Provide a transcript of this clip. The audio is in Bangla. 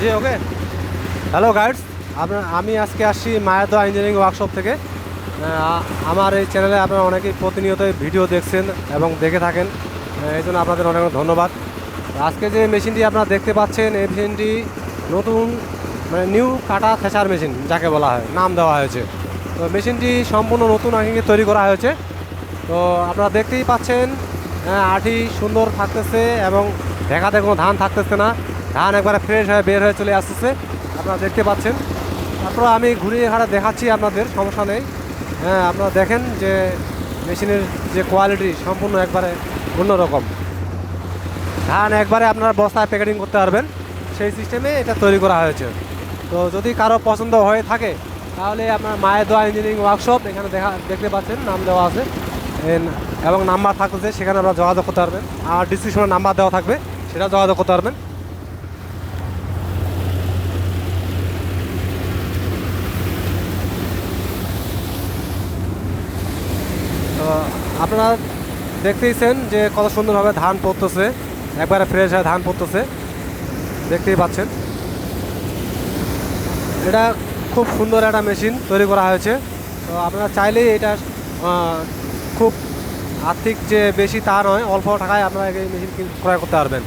জি ওকে হ্যালো গাইডস আপনার, আমি আজকে আসছি মায়াদা ইঞ্জিনিয়ারিং ওয়ার্কশপ থেকে। আমার এই চ্যানেলে আপনারা অনেকেই প্রতিনিয়ত ভিডিও দেখছেন এবং দেখে থাকেন। এই জন্য আপনাদের অনেক অনেক ধন্যবাদ। আজকে যে মেশিনটি আপনারা দেখতে পাচ্ছেন, এই মেশিনটি নতুন মানে নিউ কাটা থেসার মেশিন যাকে বলা হয়, নাম দেওয়া হয়েছে। তো মেশিনটি সম্পূর্ণ নতুন আঙ্গিকে তৈরি করা হয়েছে। তো আপনারা দেখতেই পাচ্ছেন আঠি সুন্দর থাকতেছে এবং দেখাতে কোনো ধান থাকতেছে না। ধান একবারে ফ্রেশ হয়ে বের হয়ে চলে আসতেছে। আপনারা দেখতে পাচ্ছেন। তারপর আমি ঘুরিয়ে ঘাড়ে দেখাচ্ছি আপনাদের, সমস্যা নেই। হ্যাঁ আপনারা দেখেন যে মেশিনের যে কোয়ালিটি সম্পূর্ণ একবারে অন্যরকম। ধান একবারে আপনারা বস্তায় প্যাকেটিং করতে পারবেন। সেই সিস্টেমে এটা তৈরি করা হয়েছে। তো যদি কারও পছন্দ হয়ে থাকে, তাহলে আপনার মায়ের দোয়া ইঞ্জিনিয়ারিং ওয়ার্কশপ এখানে দেখা, দেখতে পাচ্ছেন, নাম দেওয়া আছে। এবং নাম্বার থাকতেছে, সেখানে আপনারা যোগাযোগ করতে পারবেন। আর ডিসক্রিপশনে নাম্বার দেওয়া থাকবে, সেটা যোগাযোগ করতে পারবেন। আপনারা দেখতেইছেন যে কত সুন্দরভাবে ধান পড়তেছে। একবারে ফ্রেশ হয়ে ধান পড়তেছে। দেখতেই পাচ্ছেন। এটা খুব সুন্দর একটা মেশিন তৈরি করা হয়েছে। তো আপনারা চাইলেই এটা খুব আর্থিক যে বেশি তা নয়, অল্প টাকায় আপনারা এই মেশিন ক্রয় করতে পারবেন।